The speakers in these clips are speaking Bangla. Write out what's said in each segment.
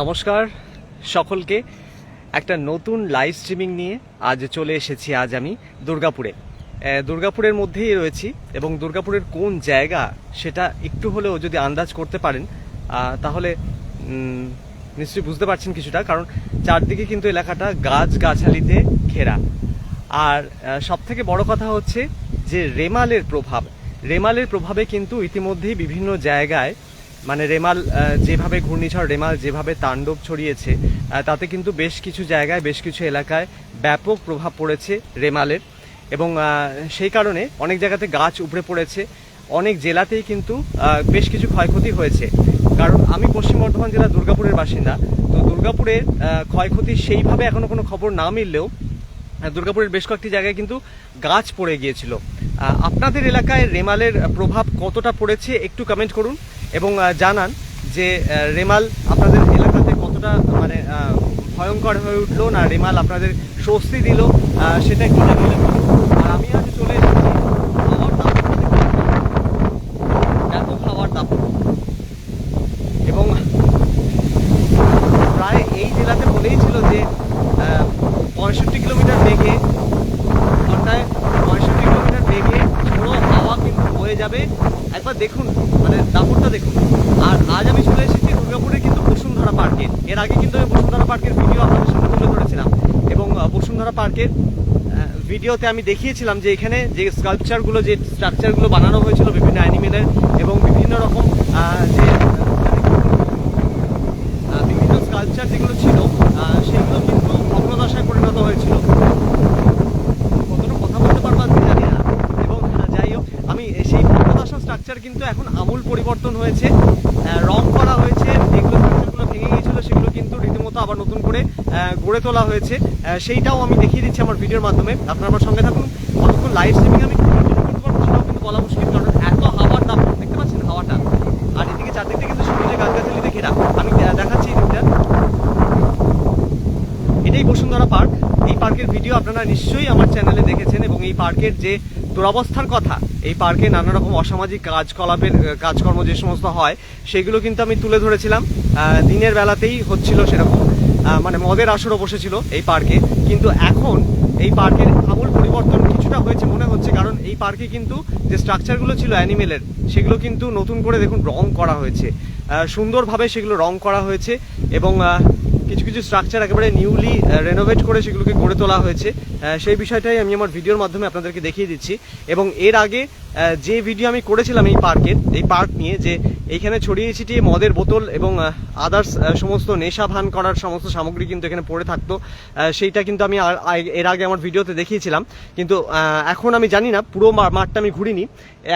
নমস্কার সকলকে। একটা নতুন লাইভ স্ট্রিমিং নিয়ে আজ চলে এসেছি, আজ আমি দুর্গাপুরে। দুর্গাপুরের মধ্যেই রয়েছি এবং দুর্গাপুরের কোন জায়গা সেটা একটু হলেও যদি আন্দাজ করতে পারেন তাহলে নিশ্চয়ই বুঝতে পারছেন কিছুটা, কারণ চারদিকে কিন্তু এলাকাটা গাছ গাছালিতে ঘেরা। আর সব থেকে বড় কথা হচ্ছে যে রেমালের প্রভাব। রেমালের প্রভাবে কিন্তু ইতিমধ্যেই বিভিন্ন জায়গায় মানে রেমাল যেভাবে ঘূর্ণিঝড় রেমাল যেভাবে তাণ্ডব ছড়িয়েছে তাতে কিন্তু বেশ কিছু জায়গায়, বেশ কিছু এলাকায় ব্যাপক প্রভাব পড়েছে রেমালের। এবং সেই কারণে অনেক জায়গাতে গাছ উপড়ে পড়েছে, অনেক জেলাতেই কিন্তু বেশ কিছু ক্ষয়ক্ষতি হয়েছে। কারণ আমি পশ্চিম বর্ধমান জেলার দুর্গাপুরের বাসিন্দা, তো দুর্গাপুরের ক্ষয়ক্ষতি সেইভাবে এখনও কোনো খবর না মিললেও দুর্গাপুরের বেশ কয়েকটি জায়গায় কিন্তু গাছ পড়ে গিয়েছিল। আপনাদের এলাকায় রেমালের প্রভাব কতটা পড়েছে একটু কমেন্ট করুন এবং জানান যে রেমাল আপনাদের এলাকাতে কতটা মানে ভয়ঙ্কর হয়ে উঠল না রেমাল আপনাদের স্বস্তি দিল সেটা একটু আর আমি আজ চলে এসেছি হাওয়ার দাপট ব্যাপক হাওয়ার দাপট এবং প্রায় এই জেলাতে বলেই ছিল যে পঁয়ষট্টি কিলোমিটার বেগে ঘন্টায় পঁয়ষট্টি কিলোমিটার বেগে ঝোড়ো হাওয়া কিন্তু বয়ে যাবে একবার দেখুন মানে দাপটটা দেখুন আর আজ আমি চলে এসেছি দুর্গাপুরে কিন্তু বসুন্ধরা পার্কে এর আগে কিন্তু আমি বসুন্ধরা পার্কের ভিডিও আপনাদের সামনে তুলে ধরেছিলাম এবং আহ, বসুন্ধরা পার্কের ভিডিওতে আমি দেখিয়েছিলাম যে এখানে যে স্কাল্পচারগুলো যে স্ট্রাকচারগুলো বানানো হয়েছিল বিভিন্ন অ্যানিমেলের এবং বিভিন্ন রকম যে বিভিন্ন স্কাল্পচার যেগুলো ছিল সেগুলো কিন্তু ভগ্নদশায় পরিণত হয়েছিল। কথা বলতে আমি না। এবং যাই হোক, আমি সেই ভগ্নদশা স্ট্রাকচার কিন্তু এখন আমূল পরিবর্তন হয়েছে। রং করা হয়েছে যেগুলো স্ট্রাকচারগুলো ভেঙে গিয়েছিল সেগুলো কিন্তু রীতিমতো আবার নতুন করে গড়ে তোলা হয়েছে। সেইটাও আমি দেখিয়ে দিচ্ছি আমার ভিডিওর মাধ্যমে। আপনারা আমার সঙ্গে থাকুন। কতক্ষণ লাইভ স্ট্রিমিং আমি কিন্তু বলা মুশকিল, কারণ এত হাওয়ার দাম, দেখতে পাচ্ছেন হাওয়াটা? আর এদিকে চারদিকে কিন্তু সবুজে গাছগাছালিতে ঘেরা আমি দেখাচ্ছি এই দিকটা। এটাই বসুন্ধরা পার্ক। এই পার্কের ভিডিও আপনারা নিশ্চয়ই আমার চ্যানেলে দেখেছেন এবং এই পার্কের যে দুরবস্থার কথা, এই পার্কে নানা রকম অসামাজিক কাজকলাপের কাজকর্ম যে সমস্ত হয়, সেগুলো কিন্তু আমি তুলে ধরেছিলাম। দিনের বেলাতেই হচ্ছিল সেরকম। মানে মদের আসরও বসেছিল এই পার্কে। কিন্তু এখন এই পার্কের আমূল পরিবর্তন কিছুটা হয়েছে মনে হচ্ছে, কারণ এই পার্কে কিন্তু যে স্ট্রাকচারগুলো ছিল অ্যানিমেলের, সেগুলো কিন্তু নতুন করে দেখুন রং করা হয়েছে। সুন্দরভাবে সেগুলো রং করা হয়েছে এবং কিছু কিছু স্ট্রাকচার একেবারে নিউলি রেনোভেট করে সেগুলোকে গড়ে তোলা হয়েছে। সেই বিষয়টাই আমি আমার ভিডিওর মাধ্যমে আপনাদেরকে দেখিয়ে দিচ্ছি। এবং এর আগে যে ভিডিও আমি করেছিলাম এই পার্কের, এই পার্ক নিয়ে যে এইখানে ছড়িয়ে ছিটিয়ে মদের বোতল এবং আদার্স সমস্ত নেশা ভান করার সমস্ত সামগ্রী কিন্তু এখানে পড়ে থাকতো। সেইটা কিন্তু আমি এর আগে আমার ভিডিওতে দেখিয়েছিলাম। কিন্তু এখন আমি জানি না, পুরো মাঠটা আমি ঘুরিনি।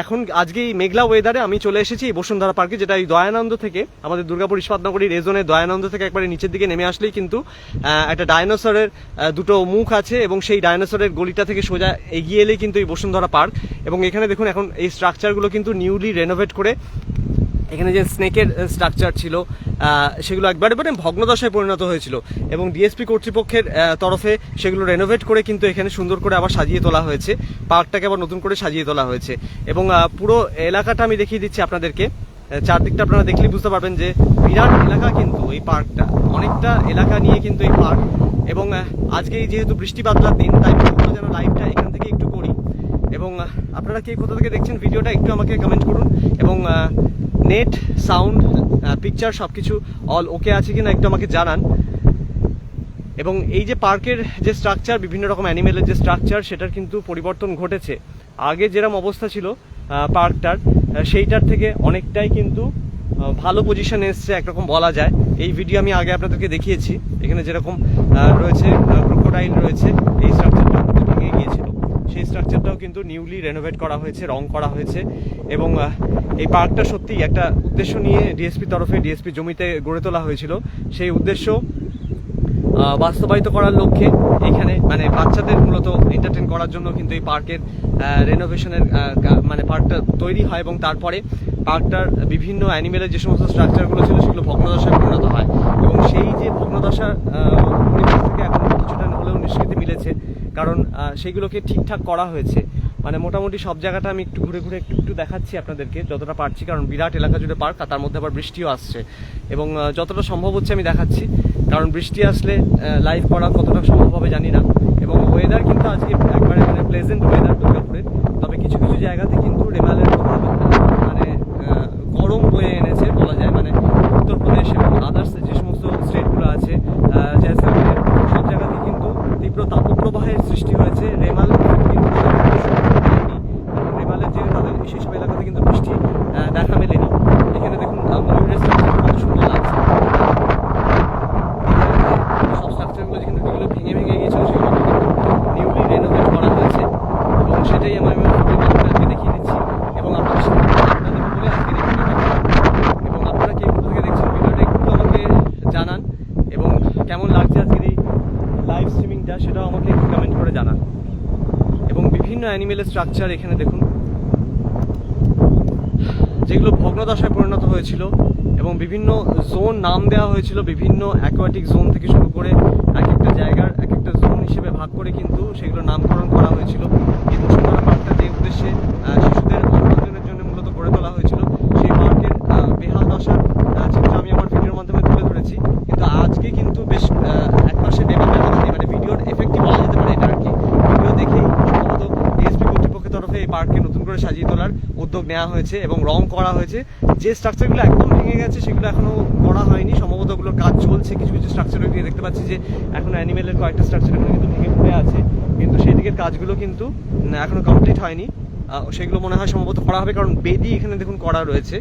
এখন আজকে মেঘলা ওয়েদারে আমি চলে এসেছি এই বসুন্ধরা পার্কে যেটা এই দয়ানন্দ থেকে, আমাদের দুর্গাপুর ইস্পাতনগরী রেজনে দয়ানন্দ থেকে একবারে নিচের দিকে নেমে আসলেই কিন্তু একটা ডায়নোসরের দুটো মুখ আছে এবং সেই ডায়নোসরের গলিটা থেকে সোজা এগিয়ে এলেই কিন্তু এই বসুন্ধরা পার্ক এবং এখানে দেখুন, এখন এই স্ট্রাকচারগুলো কিন্তু নিউলি রেনোভেট করে এখানে যে স্নেকের স্ট্রাকচার ছিল সেগুলো একবারে মানে ভগ্নদশায় পরিণত হয়েছিল এবং ডিএসপি কর্তৃপক্ষের তরফে সেগুলো রেনোভেট করে কিন্তু এখানে সুন্দর করে আবার সাজিয়ে তোলা হয়েছে। পার্কটাকে আবার নতুন করে সাজিয়ে তোলা হয়েছে এবং পুরো এলাকাটা আমি দেখিয়ে দিচ্ছি আপনাদেরকে। চারদিকটা আপনারা দেখলেই বুঝতে পারবেন যে বিরাট এলাকা কিন্তু এই পার্কটা। অনেকটা এলাকা নিয়ে কিন্তু এই পার্ক। এবং আজকে যেহেতু বৃষ্টি বাদলার দিন, তাই যেন লাইভটা এখান থেকে একটু করি। এবং আপনারা কে কোথা থেকে দেখছেন, ভিডিওটা একটু আমাকে কমেন্ট করুন। এবং নেট, সাউন্ড পিকচার সব কিছু অল ওকে আছে কিনা একটু আমাকে জানান। এবং এই যে পার্কের যে স্ট্রাকচার বিভিন্ন রকম অ্যানিমেলের যে স্ট্রাকচার সেটার কিন্তু পরিবর্তন ঘটেছে। আগে যেরকম অবস্থা ছিল পার্কটার সেইটার থেকে অনেকটাই কিন্তু ভালো পজিশনে এসছে, একরকম বলা যায়। এই ভিডিও আমি আগে আপনাদেরকে দেখিয়েছি। এখানে যেরকম রয়েছে ক্রোকোডাইল রয়েছে, এই স্ট্রাকচারটা ভেঙে গিয়েছিল। সেই স্ট্রাকচারটাও কিন্তু নিউলি রেনোভেট করা হয়েছে রং করা হয়েছে এবং এই পার্কটা সত্যি একটা উদ্দেশ্য নিয়ে ডিএসপি তরফে ডিএসপি জমিতে গড়ে তোলা হয়েছিল। সেই উদ্দেশ্য বাস্তবায়িত করার লক্ষ্যে এখানে মানে বাচ্চাদের মূলত এন্টারটেন করার জন্য কিন্তু এই পার্কের রেনোভেশনের মানে পার্কটা তৈরি হয় এবং তারপরে পার্কটার বিভিন্ন অ্যানিমেলের যে সমস্ত স্ট্রাকচারগুলো ছিল সেগুলো ভগ্নদশায় পরিণত হয়। এবং সেই যে ভগ্নদশা আহ, পরিবেশ থেকে এখন কিছুটা হলেও নিষ্কৃতি মিলেছে। কারণ সেগুলোকে ঠিকঠাক করা হয়েছে। মানে মোটামুটি সব জায়গাটা আমি একটু ঘুরে ঘুরে একটু একটু দেখাচ্ছি আপনাদেরকে, যতটা পারছি, কারণ বিরাট এলাকা জুড়ে পার্ক, আর তার মধ্যে আবার বৃষ্টিও আসছে। এবং যতটা সম্ভব হচ্ছে আমি দেখাচ্ছি, কারণ বৃষ্টি আসলে লাইভ করা কতটা সম্ভব হবে জানি না। এবং ওয়েদার কিন্তু আজকে একবারে মানে প্লেজেন্ট ওয়েদার দুর্গাপুরের। তবে কিছু কিছু জায়গাতে কিন্তু রেমালের প্রভাব আহ, মানে আহ, গরম বয়ে এনেছে বলা যায় মানে উত্তরপ্রদেশ এবং আদার্স যে সমস্ত স্টেটগুলো আছে আহ, জয়সালমের সব জায়গাতে কিন্তু তীব্র তাপপ্রবাহের সৃষ্টি হয়েছে রেমাল কিন্তু হয়নি। কারণ রেমালের যে তাদের সেসব এলাকাতে কিন্তু বৃষ্টি আহ, দেখা মেলেনি এখানে দেখুন আহ, ময়ূরের structure কত সুন্দর লাগছে এখানে সব স্ট্রাকচারগুলো যেখানে যেগুলো ভেঙে ভেঙে গিয়েছিল সেগুলো নিউলি রেনোভেট করা হয়েছে এবং সেটাই আমি আমার ভিডিওর মাধ্যমে আজকে দেখিয়ে দিচ্ছি এবং আপনাদের সাথে আপনাদের বলে আজকে এই ভিডিওটা করা। এবং আপনারা কে কোথা থেকে দেখছেন ভিডিওটা একটু আমাকে জানান এবং কেমন লাগছে আজকের এই লাইভ স্ট্রিমিংটা সেটাও আমাকে একটু কমেন্ট করে জানান এবং বিভিন্ন অ্যানিমেলের স্ট্রাকচার এখানে দেখুন। যেগুলো ভগ্নদশায় পরিণত হয়েছিল এবং বিভিন্ন জোন নাম দেওয়া হয়েছিল, বিভিন্ন অ্যাকোয়াটিক জোন থেকে শুরু করে এক একটা জায়গার এক একটা জোন হিসেবে ভাগ করে কিন্তু সেগুলো নামকরণ করা হয়েছিল এই বসুন্ধরা পার্কটা যে উদ্দেশ্যে আহ, শিশুদের মনোরঞ্জনের জন্য মূলত গড়ে তোলা হয়েছিল সেই পার্কের আহ, বেহাল দশার আহ, চিত্র আমি আমার ভিডিওর মাধ্যমে তুলে ধরেছি কিন্তু আজকে কিন্তু বেশ আহ, এক মাসে বেমার কথা নেই মানে ভিডিওর এফেক্টই বলা যেতে পারে এটা আর কি ভিডিও দেখেই সম্ভবত ডিএসপি কর্তৃপক্ষের তরফে এই পার্ককে নতুন করে সাজিয়ে তোলার উদ্যোগ নেওয়া হয়েছে এবং রং করা হয়েছে। যে স্ট্রাকচারগুলো একদম ভেঙে গেছে সেগুলো এখনও করা হয়নি। সম্ভবত ওগুলোর কাজ চলছে কিছু কিছু স্ট্রাকচার গিয়ে দেখতে পাচ্ছি যে এখন অ্যানিমেলের কয়েকটা স্ট্রাকচার এখনও কিন্তু ভেঙে পড়ে আছে। কিন্তু সেই দিকের কাজগুলো কিন্তু উম, এখনও কমপ্লিট হয়নি। সেগুলো মনে হয় সম্ভবত করা হবে কারণ বেদি এখানে দেখুন করা রয়েছে।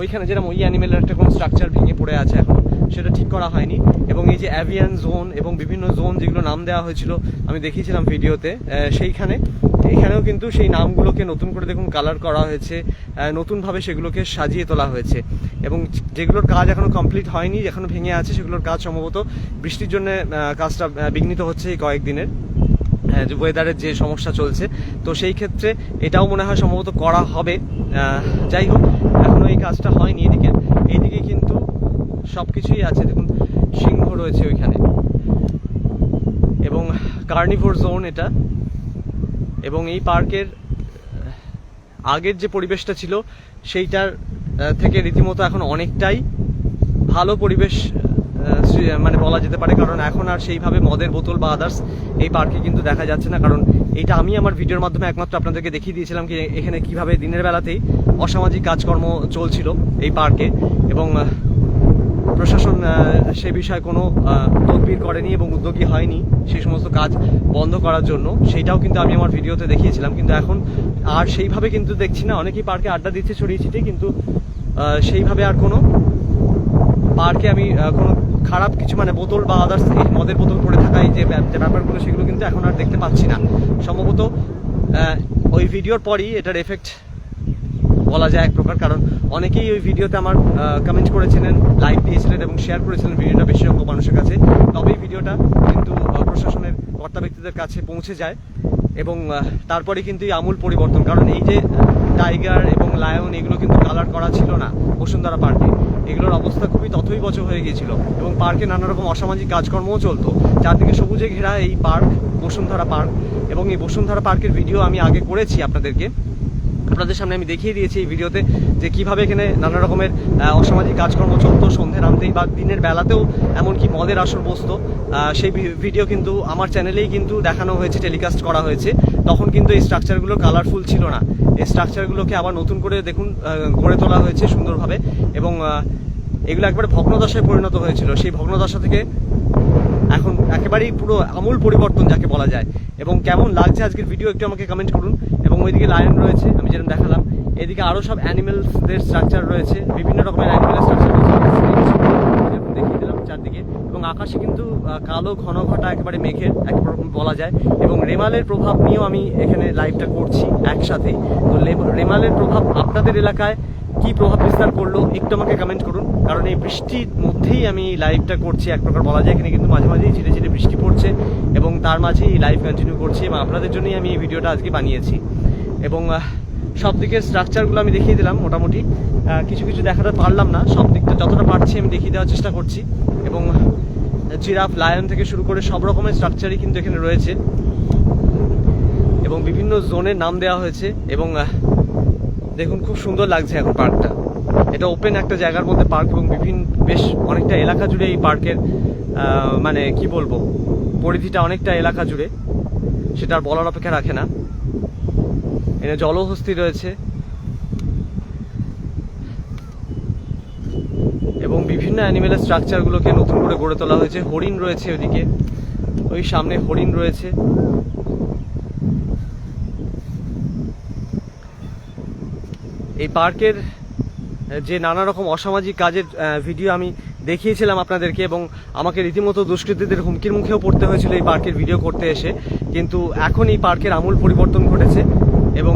ওইখানে যেরকম ওই অ্যানিমেলের একটা কোনো স্ট্রাকচার ভেঙে পড়ে আছে এখন সেটা ঠিক করা হয়নি। এবং এই যে অ্যাভিয়ান জোন এবং বিভিন্ন জোন যেগুলো নাম দেওয়া হয়েছিল আমি দেখিয়েছিলাম ভিডিওতে সেইখানে এখানেও কিন্তু সেই নামগুলোকে নতুন করে দেখুন কালার করা হয়েছে নতুনভাবে সেগুলোকে সাজিয়ে তোলা হয়েছে। এবং যেগুলোর কাজ এখনও কমপ্লিট হয়নি, এখনও ভেঙে আছে, সেগুলোর কাজ সম্ভবত বৃষ্টির জন্য কাজটা বিঘ্নিত হচ্ছে এই কয়েকদিনের ওয়েদারের যে সমস্যা চলছে। তো সেই ক্ষেত্রে এটাও মনে হয় সম্ভবত করা হবে। যাই হোক এখনও এই কাজটা হয়নি এদিকে। এইদিকে কিন্তু সব কিছুই আছে, দেখুন, সিংহ রয়েছে ওইখানে। এবং কার্নিভোর জোন এটা। এবং এই পার্কের আগের যে পরিবেশটা ছিল, সেইটার থেকে রীতিমতো এখন অনেকটাই ভালো পরিবেশ মানে বলা যেতে পারে। কারণ এখন আর সেইভাবে মদের বোতল বা আদার্স এই পার্কে কিন্তু দেখা যাচ্ছে না। কারণ এটা আমি আমার ভিডিওর মাধ্যমে একমাত্র আপনাদেরকে দেখিয়ে দিয়েছিলাম কি, এখানে কীভাবে দিনের বেলাতেই অসামাজিক কাজকর্ম চলছিল এই পার্কে এবং প্রশাসন সে বিষয়ে কোনো তদবির করেনি এবং উদ্যোগী হয়নি সেই সমস্ত কাজ বন্ধ করার জন্য। সেইটাও কিন্তু আমি আমার ভিডিওতে দেখিয়েছিলাম, কিন্তু এখন আর সেইভাবে কিন্তু দেখছি না। অনেকেই পার্কে আড্ডা দিচ্ছে ছড়িয়ে ছিটিয়ে, কিন্তু সেইভাবে আর কোনো পার্কে আমি কোনো খারাপ কিছু মানে বোতল বা আদার্স এই মদের বোতল পড়ে থাকা, এই যে ব্যাপারগুলো, সেগুলো কিন্তু এখন আর দেখতে পাচ্ছি না। সম্ভবত ওই ভিডিওর পরই এটার এফেক্ট বলা যায় এক প্রকার, কারণ অনেকেই ওই ভিডিওতে আমার কমেন্ট করেছিলেন লাইক দিয়েছিলেন এবং শেয়ার করেছিলেন ভিডিওটা বেশি সংখ্যক মানুষের কাছে। তবেই ভিডিওটা কিন্তু প্রশাসনের কর্তা ব্যক্তিদের কাছে পৌঁছে যায় এবং তারপরে কিন্তু এই আমূল পরিবর্তন। কারণ এই যে টাইগার এবং লায়ন এগুলো কিন্তু কালার করা ছিল না বসুন্ধরা পার্কে এগুলোর অবস্থা খুবই তথই বচ হয়ে গিয়েছিল এবং পার্কে নানা রকম অসামাজিক কাজকর্মও চলতো। চারদিকে সবুজে ঘেরা এই পার্ক বসুন্ধরা পার্ক এবং এই বসুন্ধরা পার্কের ভিডিও আমি আগে করেছি আপনাদেরকে। আপনাদের সামনে আমি দেখিয়ে দিয়েছি এই ভিডিওতে যে কীভাবে এখানে নানা রকমের অসামাজিক কাজকর্ম চলতো, সন্ধে নামতেই বা দিনের বেলাতেও এমনকি মদের আসর বসতো। সেই ভিডিও কিন্তু আমার চ্যানেলেই কিন্তু দেখানো হয়েছে, টেলিকাস্ট করা হয়েছে। তখন কিন্তু এই স্ট্রাকচারগুলো কালারফুল ছিল না। এই স্ট্রাকচারগুলোকে আবার নতুন করে দেখুন গড়ে তোলা হয়েছে সুন্দরভাবে এবং এগুলো একবারে ভগ্নদশায় পরিণত হয়েছিল। সেই ভগ্নদশা থেকে এখন একেবারেই পুরো আমূল পরিবর্তন যাকে বলা যায়। এবং কেমন লাগছে আজকের ভিডিও একটু আমাকে কমেন্ট করুন। এবং ওইদিকে লায়ন রয়েছে, আমি যেরকম দেখালাম। এদিকে আরও সব অ্যানিমেলসদের স্ট্রাকচার রয়েছে, বিভিন্ন রকমের অ্যানিমেলের স্ট্রাকচার দেখিয়ে দিলাম চারদিকে। এবং আকাশে কিন্তু কালো ঘন ঘটা একেবারে মেঘের এক রকম বলা যায়। এবং রেমালের প্রভাব নিয়েও আমি এখানে লাইভটা করছি একসাথেই। তো রেমালের প্রভাব আপনাদের এলাকায় কি প্রভাব বিস্তার করল, একটু আমাকে কমেন্ট করুন। কারণ এই বৃষ্টির মধ্যেই আমি লাইভটা করছি, এক প্রকার বলা যায় এখানে কিন্তু মাঝে মাঝেই ঝিরে ঝিরে বৃষ্টি পড়ছে এবং তার মাঝেই লাইভ কন্টিনিউ করছি এবং আপনাদের জন্যই আমি এই ভিডিওটা আজকে বানিয়েছি। এবং সব দিকের স্ট্রাকচারগুলো আমি দেখিয়ে দিলাম মোটামুটি। কিছু কিছু দেখাতে পারলাম না সব দিকটা যতটা পারছি আমি দেখিয়ে দেওয়ার চেষ্টা করছি। এবং জিরাফ লায়ন থেকে শুরু করে সব রকমের স্ট্রাকচারই কিন্তু এখানে রয়েছে। এবং বিভিন্ন জোনের নাম দেওয়া হয়েছে এবং দেখুন, খুব সুন্দর লাগছে এখন পার্কটা। এটা ওপেন একটা জায়গার মধ্যে পার্ক এবং বিভিন্ন, বেশ অনেকটা এলাকা জুড়ে এই পার্কের মানে কি বলব, পরিধিটা অনেকটা এলাকা জুড়ে। সেটা আর বলার অপেক্ষা রাখে না। এখানে জলহস্তি রয়েছে। এবং বিভিন্ন অ্যানিমেলের স্ট্রাকচারগুলোকে নতুন করে গড়ে তোলা হয়েছে। হরিণ রয়েছে ওইদিকে। ওই সামনে হরিণ রয়েছে। এই পার্কের যে নানা রকম অসামাজিক কাজের ভিডিও আমি দেখিয়েছিলাম আপনাদেরকে এবং আমাকে রীতিমতো দুষ্কৃতীদের হুমকির মুখেও পড়তে হয়েছিল এই পার্কের ভিডিও করতে এসে। কিন্তু এখন এই পার্কের আমূল পরিবর্তন ঘটেছে এবং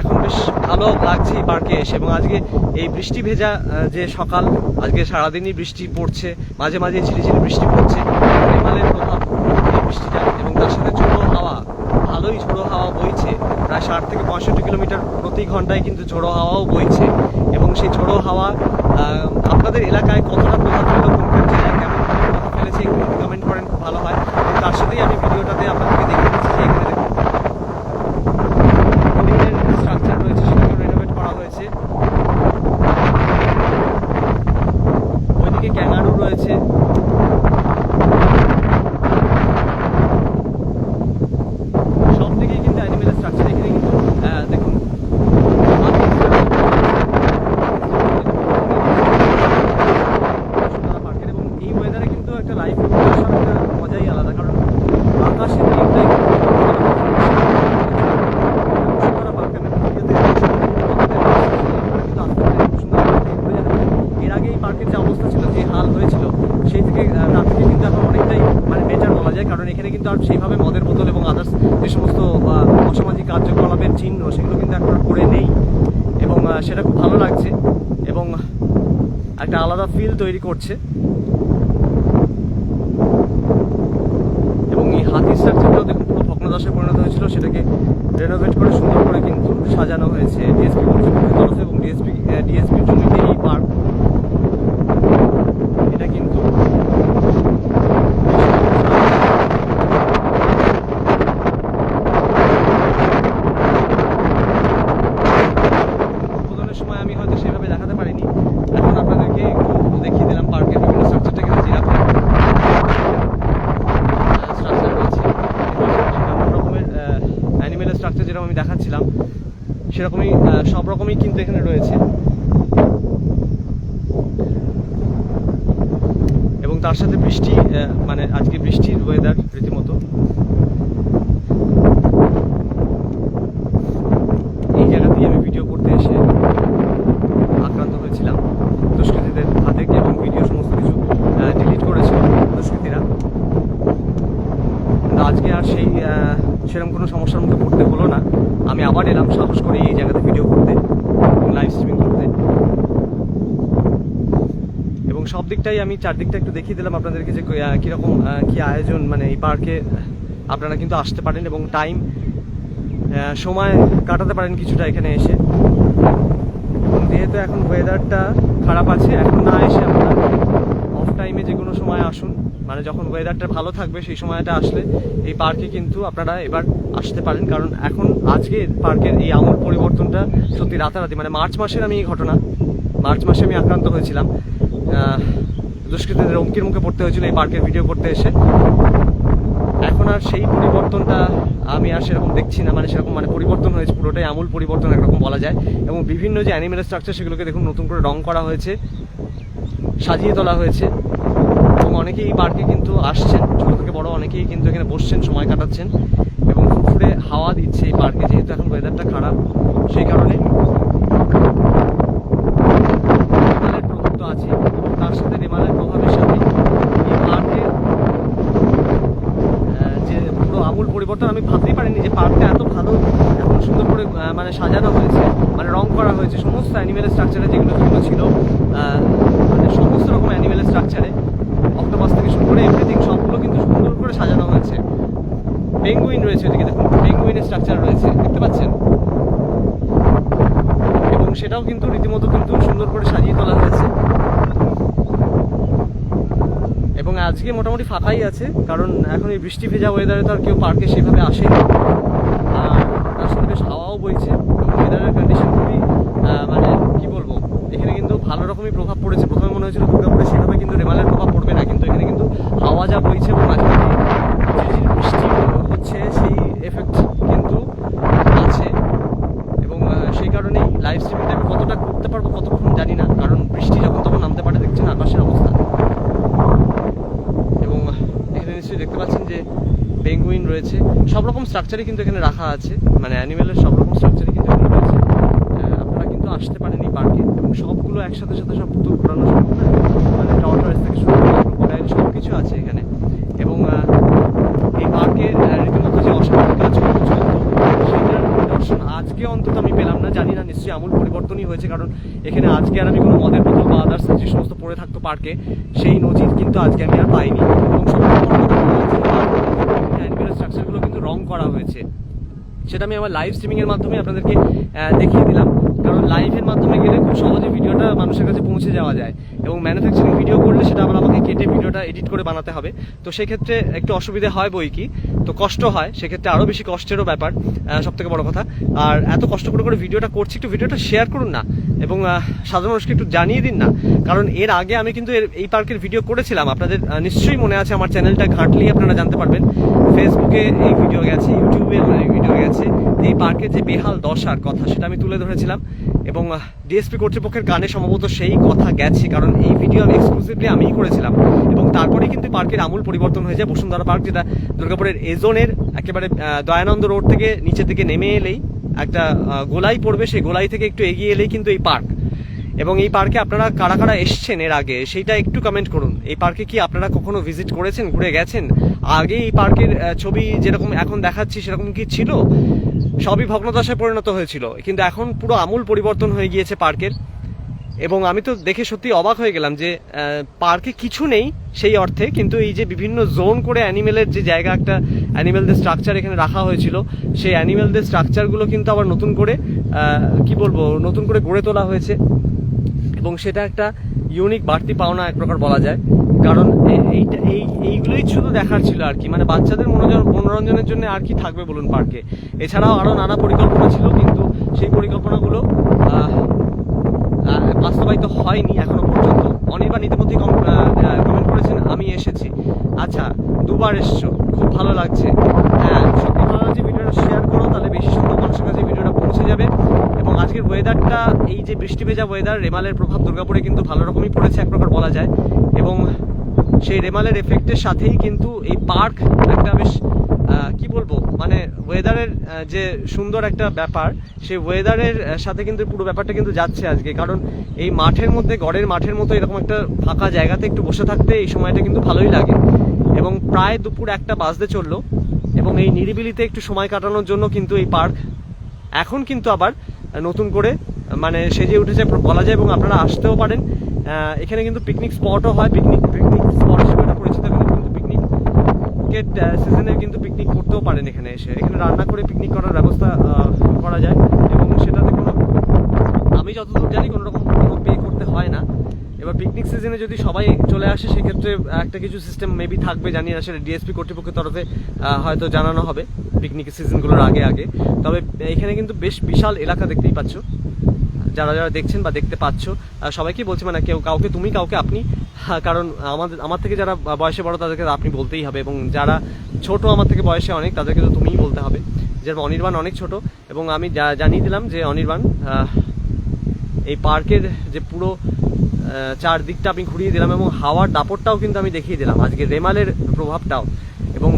এখন বেশ ভালো লাগছে এই পার্কে এসে এবং আজকে এই বৃষ্টি ভেজা যে সকাল, আজকে সারাদিনই বৃষ্টি পড়ছে, মাঝে মাঝে ঝিরিঝিরি বৃষ্টি পড়ছে। প্রভাব এই বৃষ্টিটা এবং তার সাথে ঝোড়ো হাওয়া, ভালোই ঝোড়ো হাওয়া বইছে। প্রায় ষাট থেকে পঁয়ষট্টি কিলোমিটার প্রতি ঘন্টায় কিন্তু ঝোড়ো হাওয়াও বইছে। এবং সেই ঝোড়ো হাওয়া আপনাদের এলাকায় কতটা প্রভাব ফেলল, কোন কোন জেলায় কেমন প্রভাব ফেলেছে, একটু কমেন্ট করেন, খুব ভালো হয়। তার সাথেই আমি ভিডিওটাতে আপনাদেরকে দেখিয়ে দিচ্ছি যে এখানে দেখুন স্ট্রাকচার রয়েছে সেটাকে রেনোভেট করা হয়েছে। ওইদিকে ক্যাঙ্গারু রয়েছে সব দিকেই কিন্তু অ্যানিমেলের স্ট্রাকচার এখানে কিন্তু আহ, দেখুন সুন্দর পার্কের এবং এই ওয়েদারে কিন্তু একটা লাইফ একটা মজাই আলাদা কারণ আকাশের দিকটাই সুন্দর পার্ক আমি ভিডিওতে এর আগে এই পার্কের যে অবস্থা ছিল যে হাল হয়েছিল সেই থেকে আহ, তার থেকে কিন্তু এখন অনেকটাই মানে বেটার বলা যায় কারণ এখানে কিন্তু আর সেইভাবে মদের বোতল এবং আদার্স যে সমস্ত আহ, অসামাজিক কার্যকলাপের চিহ্ন সেগুলো কিন্তু এখন আর পড়ে নেই এবং আহ, সেটা খুব ভালো লাগছে এবং একটা ফিল তৈরি করছে। এবং এই হাতির স্ট্রাকচারটাও দেখুন, পুরো ভগ্নদশায় পরিণত হয়েছিল। সেটাকে রেনোভেট করে সুন্দর করে কিন্তু সাজানো হয়েছে। ডিএসপি কর্তৃপক্ষের তরফে এবং ডিএসপি ডিএসপির জমিতে এই পার্ক এটা কিন্তু উদ্বোধনের সময় আমি হয়তো সেভাবে দেখাতে পারিনি এখন আপনাদেরকে একটু দেখিয়ে দিলাম পার্কের বিভিন্ন স্ট্রাকচারটা কিন্তু জিরাফের স্ট্রাকচার রয়েছে নানান রকমের অ্যানিমেলের স্ট্রাকচার যেরকম আমি দেখাচ্ছিলাম সেরকমই আহ, সব রকমই কিন্তু এখানে রয়েছে এবং তার সাথে বৃষ্টি আহ, মানে আজকে বৃষ্টির ওয়েদার রীতিমতো এই জায়গাতেই আমি ভিডিও করতে এসে আক্রান্ত হয়েছিলাম দুষ্কৃতীদের হাতে এবং ভিডিও সমস্ত কিছু ডিলিট করেছিল দুষ্কৃতীরা কিন্তু আজকে আর সেই আহ, সেরকম কোনো সমস্যার মুখে পড়তে হলো না আমি আবার এলাম সাহস করে এই জায়গাতে ভিডিও করতে লাইভ স্ট্রিমিং করতে এবং আমি চারদিকটা একটু দেখিয়ে দিলাম আপনাদেরকে যে কীরকম কী আয়োজন মানে এই পার্কে আপনারা কিন্তু আসতে পারেন এবং টাইম সময় কাটাতে পারেন কিছুটা এখানে এসে। যেহেতু এখন ওয়েদারটা খারাপ আছে, এখন না এসে আপনারা অফ টাইমে যে কোনো সময় আসুন। মানে যখন ওয়েদারটা ভালো থাকবে, সেই সময়টা আসলে এই পার্কে কিন্তু আপনারা এবার আসতে পারেন। কারণ এখন আজকে পার্কের এই আমূল পরিবর্তনটা সত্যি রাতারাতি। মানে মার্চ মাসের আমি এই ঘটনা, মার্চ মাসে আমি আক্রান্ত হয়েছিলাম। দুষ্কৃতীদের হুমকির মুখে পড়তে হয়েছিল, এই পার্কের ভিডিও করতে এসে। এখন আর সেই পরিবর্তনটা আমি আর সেরকম দেখছি না মানে সেরকম মানে পরিবর্তন হয়েছে, পুরোটাই আমূল পরিবর্তন একরকম বলা যায়। এবং বিভিন্ন যে অ্যানিমেল স্ট্রাকচার সেগুলোকে দেখুন, নতুন করে রং করা হয়েছে, সাজিয়ে তোলা হয়েছে। এবং অনেকেই এই পার্কে কিন্তু আসছেন, ছোটো থেকে বড় অনেকেই কিন্তু এখানে বসছেন, সময় কাটাচ্ছেন। এবং ফুফুরে হাওয়া দিচ্ছে এই পার্কে, যেহেতু এখন ওয়েদারটা খারাপ, সেই কারণে রেমালের প্রভাব তো আছে এবং তার সাথে রেমালের প্রভাবের সাথে এই পার্কে আহ, যে পুরো আমূল পরিবর্তন আমি ভাবতেই পারিনি যে পার্কটা এত ভালো এখন সুন্দর করে মানে সাজানো হয়েছে মানে রং করা হয়েছে, সমস্ত অ্যানিমেল স্ট্রাকচারে যেগুলো যেগুলো ছিল আহ, মানে সমস্ত রকম অ্যানিমেলের স্ট্রাকচারে অক্টোপাস থেকে শুরু করে এভরিথিং সবগুলো কিন্তু সুন্দর করে সাজানো হয়েছে পেঙ্গুইন রয়েছে ওদিকে দেখুন পেঙ্গুইনের স্ট্রাকচার রয়েছে দেখতে পাচ্ছেন এবং সেটাও কিন্তু রীতিমতো কিন্তু সুন্দর করে সাজিয়ে তোলা হয়েছে এবং আজকে মোটামুটি ফাঁকাই আছে, কারণ এখন এই বৃষ্টি ভেজা ওয়েদারে তো আর কেউ পার্কে সেভাবে আসেনি রকমই প্রভাব পড়েছে প্রথমে মনে হয়েছিল দুর্গাপুরে সেভাবে কিন্তু রেমালের প্রভাব পড়বে না কিন্তু এখানে কিন্তু হাওয়া যা বইছে এবং মাঝে মাঝে ঝিরঝির বৃষ্টি হচ্ছে সেই এফেক্ট কিন্তু আছে এবং আহ, সেই কারণেই লাইভ স্ট্রিমিংটা আমি কতটা করতে পারব কতক্ষণ জানি না কারণ বৃষ্টি যখন তখন নামতে পারে দেখছেন আকাশের অবস্থা এবং এখানে নিশ্চয়ই দেখতে পাচ্ছেন যে পেঙ্গুইন রয়েছে। সব রকম স্ট্রাকচারই কিন্তু এখানে রাখা আছে। মানে অ্যানিমেলের সব রকম স্ট্রাকচারই কিন্তু এখানে রয়েছে। আপনারা কিন্তু আসতে পারেন এই পার্কে এবং সবগুলো একসাথে সাথে সব তো ঘোরানো সম্ভব না। মানে টর্টয়েস থেকে শুরু করে সব কিছু আছে এখানে। এবং এই পার্কে রীতিমতো যে অসাধারণ কাজকর্ম চলতো সেটার দর্শন আজকে অন্তত আমি পেলাম না। জানি না, নিশ্চয়ই আমূল পরিবর্তনই হয়েছে, কারণ এখানে আজকে আর আমি কোনো মদের বোতল বা আদার্স যে সমস্ত পড়ে থাকতো পার্কে সেই নজির কিন্তু আজকে আমি আর পাইনি। এবং সবথেকে স্ট্রাকচারগুলো কিন্তু রং করা হয়েছে। সেটা আমি আমার লাইভ স্ট্রিমিংয়ের মাধ্যমে আপনাদেরকে দেখিয়ে দিলাম। কারণ লাইভের মাধ্যমে গেলে খুব সহজে ভিডিওটা মানুষের কাছে পৌঁছে যাওয়া যায়। এবং ম্যানুফ্যাকচারিং ভিডিও করলে সেটা আবার আমাকে কেটে ভিডিওটা এডিট করে বানাতে হবে। তো সেক্ষেত্রে একটু অসুবিধে হয় বই কি। তো কষ্ট হয়, সেক্ষেত্রে আরও বেশি কষ্টেরও ব্যাপার সব থেকে বড় কথা। আর এত কষ্ট করে করে ভিডিওটা করছি, একটু ভিডিওটা শেয়ার করুন না। এবং সাধারণ মানুষকে একটু জানিয়ে দিন না। কারণ এর আগে আমি কিন্তু এই পার্কের ভিডিও করেছিলাম। আপনাদের নিশ্চয়ই মনে আছে আমার চ্যানেলটা ঘাঁটলেই আপনারা জানতে পারবেন। ফেসবুকে এই ভিডিও গেছে ইউটিউবে এই ভিডিও গেছে। এই পার্কের যে বেহাল দশার কথা, সেটা আমি তুলে ধরেছিলাম। এবং ডিএসপি কর্তৃপক্ষের কানে সম্ভবত সেই কথা গেছে, কারণ এই ভিডিও আমি এক্সক্লুসিভলি আমিই করেছিলাম। এবং তারপরে কিন্তু পার্কের আমূল পরিবর্তন হয়ে যায়। বসুন্ধরা পার্ক যেটা দুর্গাপুরের এজোনের একেবারে দয়ানন্দ রোড থেকে নিচের দিকে নেমে এলেই একটা গোলাই পড়বে। সেই গোলাই থেকে একটু এগিয়ে এলেই কিন্তু এই পার্ক। এবং এই পার্কে আপনারা কারা কারা এসছেন এর আগে, সেইটা একটু কমেন্ট করুন। এই পার্কে কি আপনারা কখনো ভিজিট করেছেন, ঘুরে গেছেন? আগে এই পার্কের ছবি যেরকম এখন দেখাচ্ছি, সেরকম কি ছিল? সবই ভগ্নদশায় পরিণত হয়েছিল। কিন্তু এখন পুরো আমূল পরিবর্তন হয়ে গিয়েছে পার্কের। এবং আমি তো দেখে সত্যি অবাক হয়ে গেলাম যে পার্কে কিছু নেই সেই অর্থে, কিন্তু এই যে বিভিন্ন জোন করে অ্যানিমেলের যে জায়গা একটা অ্যানিমেলদের স্ট্রাকচার এখানে রাখা হয়েছিল, সেই অ্যানিমেলদের স্ট্রাকচারগুলো কিন্তু আবার নতুন করে কি বলব, নতুন করে গড়ে তোলা হয়েছে। এবং সেটা একটা ইউনিক বাড়তি পাওনা এক প্রকার বলা যায়। কারণ এইটা, এই, এইগুলোই শুধু দেখার ছিল আর কি। মানে বাচ্চাদের মনোরঞ্জন মনোরঞ্জনের জন্য আর কি থাকবে বলুন পার্কে। এছাড়াও আরও নানা পরিকল্পনা ছিল, কিন্তু সেই পরিকল্পনাগুলো বাস্তবায়িত হয়নি এখনও পর্যন্ত। অনির্বাণ ইতিমধ্যে কমেন্ট করেছেন, আমি এসেছি। আচ্ছা দুবার এসছো, খুব ভালো লাগছে। হ্যাঁ সত্যি ভালো লাগছে ভিডিওটা শেয়ার করো, তাহলে বেশি সুন্দর মানুষের কাছে ভিডিওটা পৌঁছে যাবে। এবং আজকের ওয়েদারটা এই যে বৃষ্টি ভেজা ওয়েদার রেমালের প্রভাব দুর্গাপুরে কিন্তু ভালো রকমই পড়েছে, এক প্রকার বলা যায়। এবং সেই রেমালের এফেক্টের সাথেই কিন্তু এই পার্ক একটা বেশ কি বলব মানে ওয়েদারের যে সুন্দর একটা ব্যাপার, সেই ওয়েদারের সাথে কিন্তু পুরো ব্যাপারটা কিন্তু যাচ্ছে আজকে। কারণ এই মাঠের মধ্যে, গড়ের মাঠের মতো এরকম একটা ফাঁকা জায়গাতে একটু বসে থাকতে এই সময়টা কিন্তু ভালোই লাগে। এবং প্রায় দুপুর একটা বাজতে চলল, এবং এই নিরিবিলিতে একটু সময় কাটানোর জন্য কিন্তু এই পার্ক এখন কিন্তু আবার নতুন করে মানে সেজে উঠেছে বলা যায়, এবং আপনারা আসতেও পারেন। এখানে কিন্তু পিকনিক স্পটও হয় পিকনিক পিকনিক স্পট হিসেবে এটা পরিচিত কিন্তু পিকনিক সিজনে কিন্তু পিকনিক করতেও পারেন এখানে এসে। এখানে রান্না করে পিকনিক করার ব্যবস্থা করা যায় এবং সেটাতে কোনো আমি যতদূর জানি কোনো রকম কোনো পে করতে হয় না। এবার পিকনিক সিজনে যদি সবাই চলে আসে, সেক্ষেত্রে একটা কিছু সিস্টেম মেবি থাকবে জানি না সেটা ডিএসপি কর্তৃপক্ষের তরফে হয়তো জানানো হবে পিকনিক সিজনগুলোর আগে আগে। তবে এখানে কিন্তু বেশ বিশাল এলাকা দেখতেই পাচ্ছ। যারা যারা দেখছেন বা দেখতে পাচ্ছ আহ, সবাইকেই বলছি মানে কেউ কাউকে তুমি কাউকে আপনি কারণ আমাদের আমার থেকে যারা বয়সে বড় তাদেরকে আপনি বলতেই হবে এবং যারা ছোট আমার থেকে বয়সে অনেক তাদেরকে তো তুমিই বলতে হবে। যেরকম অনির্বাণ অনেক ছোট এবং আমি জানিয়ে দিলাম যে অনির্বাণ এই পার্কের যে পুরো চারদিকটা আমি ঘুরিয়ে দিলাম এবং হাওয়ার দাপটটাও কিন্তু আমি দেখিয়ে দিলাম। আজকে রেমালের প্রভাবটাও এবং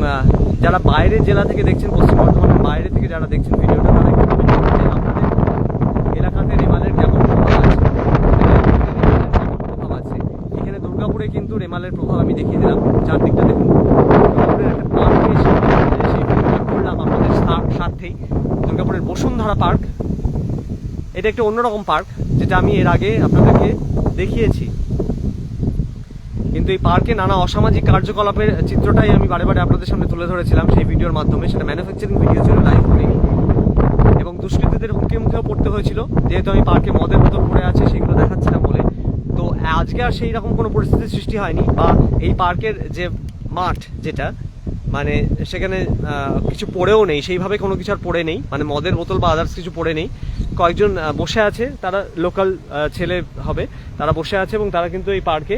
যারা বাইরের জেলা থেকে দেখছেন পশ্চিম বর্ধমানের বাইরে থেকে যারা দেখছেন ভিডিওটা তারা একটু comment করুন যে আপনাদের এলাকাতে রেমালের কেমন প্রভাব আছে রেমালের কেমন প্রভাব আছে এখানে দুর্গাপুরে কিন্তু প্রভাব আমি দেখিয়ে দিলাম চারদিকটা দেখুন। দুর্গাপুরের একটা পার্কে সেই ভিডিওটা করলাম আপনাদের স্বার্থেই দুর্গাপুরের বসুন্ধরা পার্ক এটা একটা অন্যরকম পার্ক যেটা আমি এর আগে আপনাদেরকে দেখিয়েছি। কিন্তু এই পার্কে নানা অসামাজিক কার্যকলাপের চিত্রটাই আমি বারে বারে আপনাদের সামনে তুলে ধরেছিলাম সেই ভিডিওর মাধ্যমে। সেটা ম্যানুফ্যাকচারিং ভিডিও ছিল লাইভ করিনি এবং দুষ্কৃতীদের হুমকি মুখেও পড়তে হয়েছিল। যেহেতু আমি পার্কে মদের বোতল পড়ে আছে, সেগুলো দেখাচ্ছিলাম। আজকে আর সেই রকম কোনো পরিস্থিতির সৃষ্টি হয়নি বা এই পার্কের যে মাঠ যেটা মানে সেখানে কিছু পড়েও নেই, সেইভাবে কোনো কিছু আর পড়ে নেই মানে মদের বোতল বা আদার্স কিছু পড়ে নেই। কয়েকজন বসে আছে, তারা লোকাল ছেলে হবে, তারা বসে আছে এবং তারা কিন্তু এই পার্কে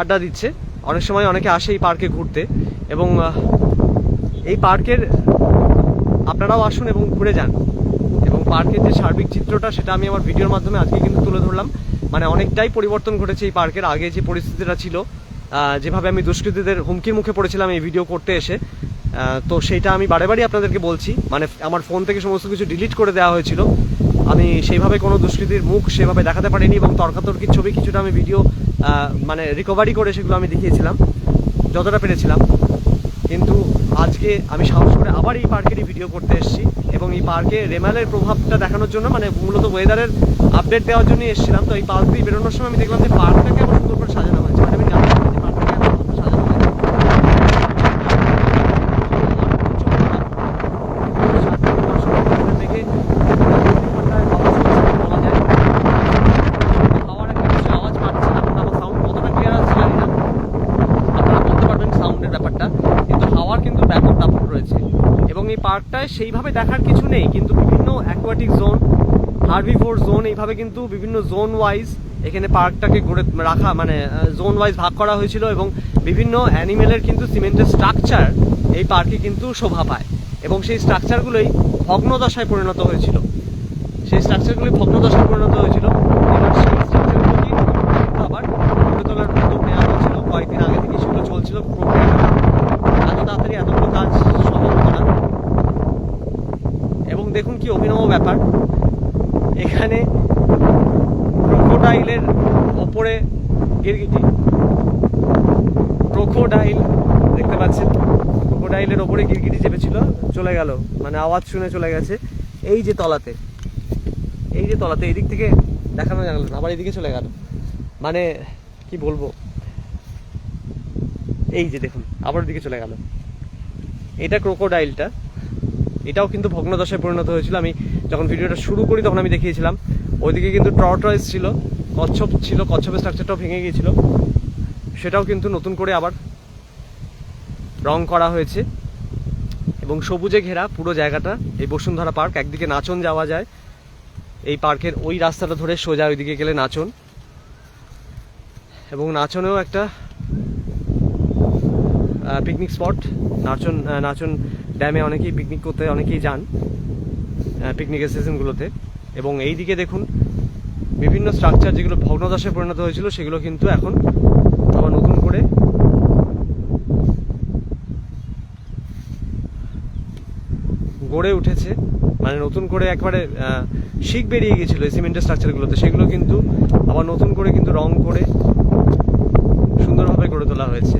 আড্ডা দিচ্ছে। অনেক সময় অনেকে আসে এই পার্কে ঘুরতে এবং এই পার্কের, আপনারাও আসুন এবং ঘুরে যান। এবং পার্কের যে সার্বিক চিত্রটা, সেটা আমি আমার ভিডিওর মাধ্যমে আজকে কিন্তু তুলে ধরলাম। মানে অনেকটাই পরিবর্তন ঘটেছে এই পার্কের। আগে যে পরিস্থিতিটা ছিল যেভাবে আমি দুষ্কৃতীদের হুমকির মুখে পড়েছিলাম এই ভিডিও করতে এসে তো সেইটা আমি বারে বারেই আপনাদেরকে বলছি। মানে আমার ফোন থেকে সমস্ত কিছু ডিলিট করে দেওয়া হয়েছিল। আমি সেইভাবে কোনো দুষ্কৃতির মুখ সেভাবে দেখাতে পারিনি এবং তর্কাতর্কির ছবি কিছুটা আমি ভিডিও মানে রিকভারি করে সেগুলো আমি দেখিয়েছিলাম, যতটা পেরেছিলাম। কিন্তু আজকে আমি সাহস করে আবার এই পার্কেরই ভিডিও করতে এসেছি। এবং এই পার্কে রেমালের প্রভাবটা দেখানোর জন্য মানে মূলত ওয়েদারের আপডেট দেওয়ার জন্য এসেছিলাম। তো এই পার্ক দিয়ে বেরোনোর সময় আমি দেখলাম যে পার্কটাকে আবার সুন্দর করে সাজানো হয়েছে মানে আমি জানতাম না যে পার্কটাকে এত সুন্দর সাজানো হয়েছে দেখে হাওয়ার একটা কিছু আওয়াজ পাচ্ছিলাম আমার সাউন্ড কতটা ক্লিয়ার আছে জানি না আপনারা বলতে পারবেন সাউন্ডের ব্যাপারটা কিন্তু হাওয়ার কিন্তু ব্যাপক দাপট রয়েছে এবং পার্কটায় সেইভাবে দেখার কিছু নেই, কিন্তু বিভিন্ন aquatic zone herbivore zone এইভাবে কিন্তু বিভিন্ন জোন ওয়াইজ এখানে পার্কটাকে গড়ে রাখা মানে জোন ওয়াইজ ভাগ করা হয়েছিল এবং বিভিন্ন অ্যানিমেলের কিন্তু সিমেন্টের স্ট্রাকচার এই পার্কে কিন্তু শোভা পায় এবং সেই স্ট্রাকচারগুলোই ভগ্নদশায় পরিণত হয়েছিল। সেই স্ট্রাকচারগুলি ভগ্নদশায় পরিণত হয়েছিল এবার সেই স্ট্রাকচারগুলো কি আবার গড়ে তোলার উদ্যোগ নেওয়া হয়েছিল কয়েকদিন আগে থেকে সেগুলো চলছিল প্রক্রিয়াটা এত তাড়াতাড়ি এতগুলো কাজ সম্ভব হতো না এবং দেখুন কি অভিনব ব্যাপার এখানে ক্রোকোডাইলের ওপরে গিরগিটি ক্রোকোডাইল দেখতে পাচ্ছেন? ক্রোকোডাইলের ওপরে গিরগিটি চেপেছিল চলে গেল। মানে আওয়াজ শুনে চলে গেছে। এই যে তলাতে এই যে তলাতে এদিক থেকে দেখানো না, আবার এদিকে চলে গেল। মানে কি বলব? এই যে দেখুন আবার দিকে চলে গেল। এটা ক্রোকোডাইলটা। এটাও কিন্তু ভগ্নদশায় পরিণত হয়েছিল। আমি যখন ভিডিওটা শুরু করি তখন আমি দেখিয়েছিলাম। ওইদিকে কিন্তু টর্টয়েস ছিল কচ্ছপ ছিল কচ্ছপের স্ট্রাকচারটাও ভেঙে গিয়েছিল। সেটাও কিন্তু নতুন করে আবার রং করা হয়েছে। এবং সবুজে ঘেরা পুরো জায়গাটা, এই বসুন্ধরা পার্ক, একদিকে নাচন যাওয়া যায়। এই পার্কের ওই রাস্তাটা ধরে সোজা ওইদিকে গেলে নাচন। এবং নাচনেও একটা পিকনিক স্পট নাচন নাচন ড্যামে অনেকেই পিকনিক করতে, অনেকেই যান পিকনিকের সিজনগুলোতে এবং এই দিকে দেখুন, বিভিন্ন স্ট্রাকচার যেগুলো ভগ্নদশায় পরিণত হয়েছিল, সেগুলো কিন্তু এখন আবার নতুন করে। গড়ে উঠেছে। মানে নতুন করে একবারে শিক বেরিয়ে গিয়েছিল এই সিমেন্টের স্ট্রাকচারগুলোতে সেগুলো কিন্তু আবার নতুন করে কিন্তু রং করে সুন্দরভাবে গড়ে তোলা হয়েছে।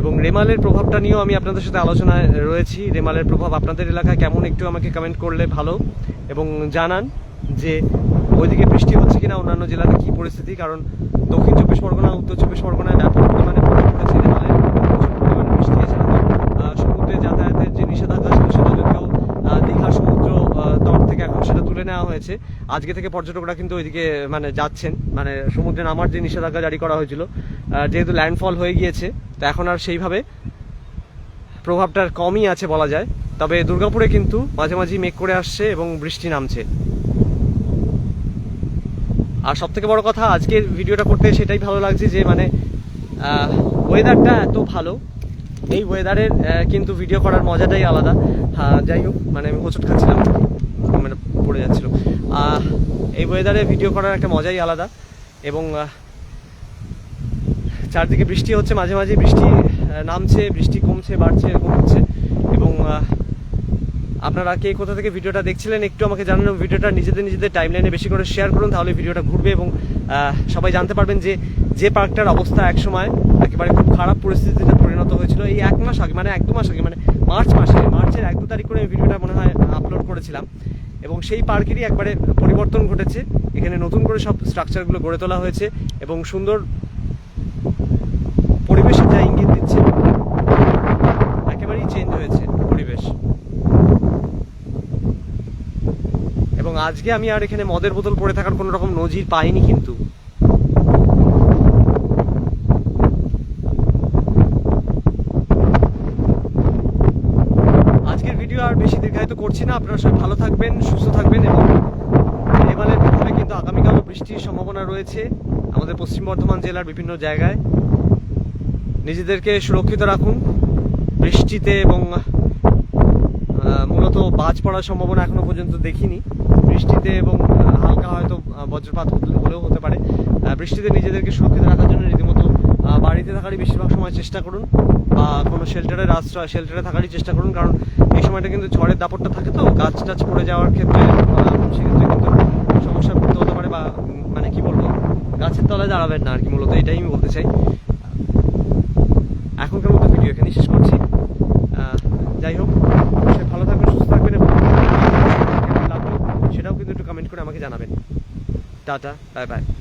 এবং রেমালের প্রভাবটা নিয়েও আমি আপনাদের সাথে আলোচনায় রয়েছি। রেমালের প্রভাব আপনাদের এলাকায় কেমন একটু আমাকে কমেন্ট করলে ভালো। এবং জানান যে ওইদিকে বৃষ্টি হচ্ছে কিনা অন্যান্য জেলাতে কি পরিস্থিতি? কারণ দক্ষিণ চব্বিশ পরগনা, উত্তর চব্বিশ পরগনায় ব্যাপক পরিমাণে রেমালের প্রচুর বৃষ্টি সমুদ্রে যাতায়াতের যে নিষেধাজ্ঞা ছিল সেটা যদিও দীঘা, সমুদ্র তট থেকে এখন সেটা তুলে নেওয়া হয়েছে। আজকে থেকে পর্যটকরা কিন্তু ওইদিকে মানে যাচ্ছেন। মানে সমুদ্রে নামার যে নিষেধাজ্ঞা জারি করা হয়েছিল যেহেতু ল্যান্ডফল হয়ে গিয়েছে, তো এখন আর সেইভাবে প্রভাবটা কমই আছে বলা যায়। তবে দুর্গাপুরে কিন্তু মাঝে মাঝে মেঘ করে আসছে এবং বৃষ্টি নামছে। আর সব থেকে বড় কথা আজকের ভিডিওটা করতে সেটাই ভালো লাগছে যে মানে ওয়েদারটা এত ভালো। এই ওয়েদারের কিন্তু ভিডিও করার মজাটাই আলাদা। যাই হোক মানে আমি হোঁচট খাচ্ছিলাম মানে পড়ে যাচ্ছিল। এই ওয়েদারে ভিডিও করার একটা মজাই আলাদা এবং চারদিকে বৃষ্টি হচ্ছে, মাঝে মাঝে বৃষ্টি নামছে, বৃষ্টি কমছে, বাড়ছে এরকম হচ্ছে এবং আপনারা কে কোথা থেকে ভিডিওটা দেখছিলেন একটু আমাকে জানান ভিডিওটা নিজেদের নিজেদের টাইমলাইনে বেশি করে শেয়ার করুন, তাহলে ভিডিওটা ঘুরবে এবং সবাই জানতে পারবেন যে যে পার্কটার অবস্থা একসময় একেবারে খুব খারাপ পরিস্থিতিতে পরিণত হয়েছিল। এই এক মাস আগে মানে এক দু মাস আগে মানে মার্চ মাসে, মার্চের এক দু তারিখ করে আমি ভিডিওটা মনে হয় আপলোড করেছিলাম। এবং সেই পার্কেরই একবারে পরিবর্তন ঘটেছে। এখানে নতুন করে সব স্ট্রাকচারগুলো গড়ে তোলা হয়েছে এবং সুন্দর পরিবেশের যা ইঙ্গিত দিচ্ছে একেবারেই চেঞ্জ হয়েছে পরিবেশ এবং আজকে আমি আর এখানে মদের বোতল পড়ে থাকার কোনো রকম নজির পাইনি কিন্তু। আজকের ভিডিও আর বেশি দীর্ঘায়িত করছি না, আপনারা সবাই ভালো থাকবেন, সুস্থ থাকবেন এবং নেপালের প্রভাবে কিন্তু আগামীকালও বৃষ্টির সম্ভাবনা রয়েছে আমাদের পশ্চিম বর্ধমান জেলার বিভিন্ন জায়গায়। নিজেদেরকে সুরক্ষিত রাখুন, বৃষ্টিতে এবং মূলত বাজ পড়ার সম্ভাবনা এখনও পর্যন্ত দেখিনি। বৃষ্টিতে এবং হালকা হয়তো বজ্রপাত হলেও হতে পারে। বৃষ্টিতে নিজেদেরকে সুরক্ষিত রাখার জন্য রীতিমতো বাড়িতে থাকারই বেশিরভাগ সময় চেষ্টা করুন বা কোনো শেল্টারের আশ্রয় শেল্টারে থাকারই চেষ্টা করুন। কারণ এই সময়টা কিন্তু ঝড়ের দাপটটা থাকে তো গাছ টাছ পড়ে যাওয়ার ক্ষেত্রে সেক্ষেত্রে কিন্তু সমস্যা হতে পারে বা মানে কি বলব, গাছের তলায় দাঁড়াবেন না আর কি, মূলত এটাই আমি বলতে চাই এখনকার মতো ভিডিও এখানেই শেষ করছি আহ, যাই হোক অবশ্যই ভালো থাকবেন সুস্থ থাকবেন এবং কেমন লাগল সেটাও কিন্তু একটু কমেন্ট করে আমাকে জানাবেন টাটা বাই বাই